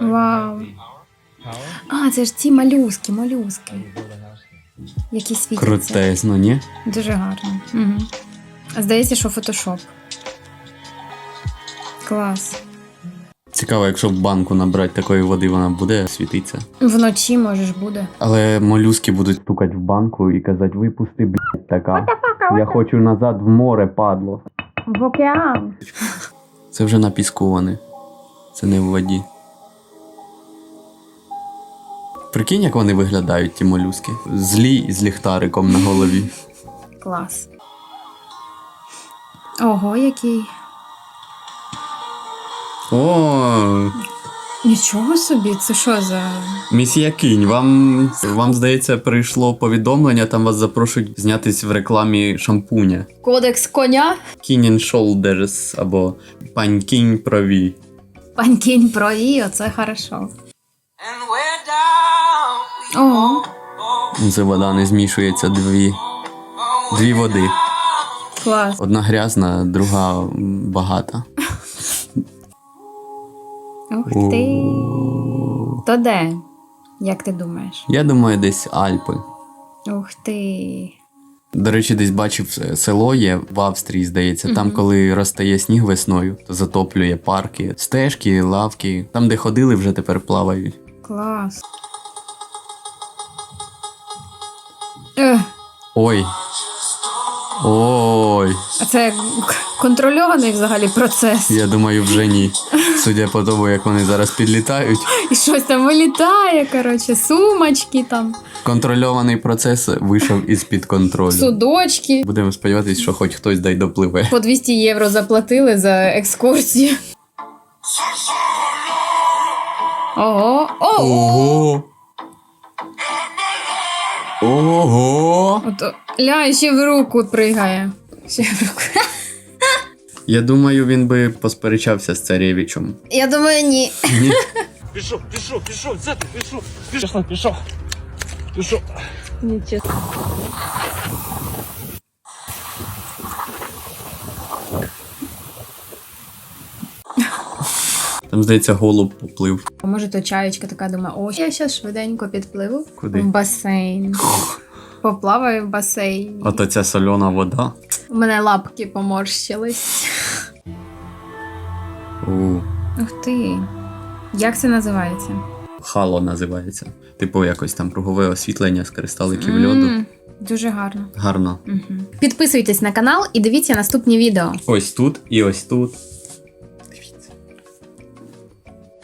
Power, А, це ж ці малюски, here. які світяться. Крутезно, ні? Дуже гарно. Угу. А здається, що фотошоп. Клас. Цікаво, якщо в банку набрати такої води, вона буде світитися. Вночі можеш буде. Але молюски будуть стукати в банку і казати, випусти, блядь, така. Я хочу назад в море, падло. В океан. Це вже на піску вони. Це не в воді. Прикинь, як вони виглядають, ті молюски. Злі з ліхтариком на голові. Клас. Ого, який. О, Нічого собі, це що за. місія кінь, вам, вам здається, прийшло повідомлення, там вас запрошують знятись в рекламі шампуня. Кодекс коня? Кінь and Shoulders або Пань кінь праві. Пань кінь прові, оце хорошо. Ого, Це вода не змішується дві. Дві води. клас. Одна грязна, друга багата. Ух ти. То де? Як ти думаєш? Я думаю, десь Альпи. Ух ти. До речі, десь бачив е, село є в Австрії, здається. Там, коли розтає сніг весною, то затоплює парки, стежки, лавки. Там, де ходили, вже тепер плавають. Клас. Ех, Ой. Ой. а це к- контрольований взагалі процес. Я думаю, вже ні. Судя по тому, як вони зараз підлітають. І щось там вилітає, коротше, сумочки там, Контрольований процес вийшов із-під контролю. судочки. Будемо сподіватися, що хоч хтось дай допливе. По 200 євро заплатили за екскурсію. Ого, ого! Ого! Ого! Ото, ля, ще в руку пригає. Ще в руку. Я думаю, він би посперечався з царевичем. Я думаю, ні. Ні. Пішов, пішов, пішов, взяти, пішов, пішов, пішов, пішов. Нічого. Там, здається, голуб поплив. А Може, то чаєчка така думає, о, я зараз швиденько підпливу Куди? в басейн. Поплаваю в басейні. Ото ця сольона вода. У мене лапки поморщились. У, Ух ти. Як це називається? хало називається. Типу, якось там кругове освітлення з кристаликів льоду. Дуже гарно. Гарно. Угу. Підписуйтесь на канал і дивіться наступні відео. Ось тут і ось тут.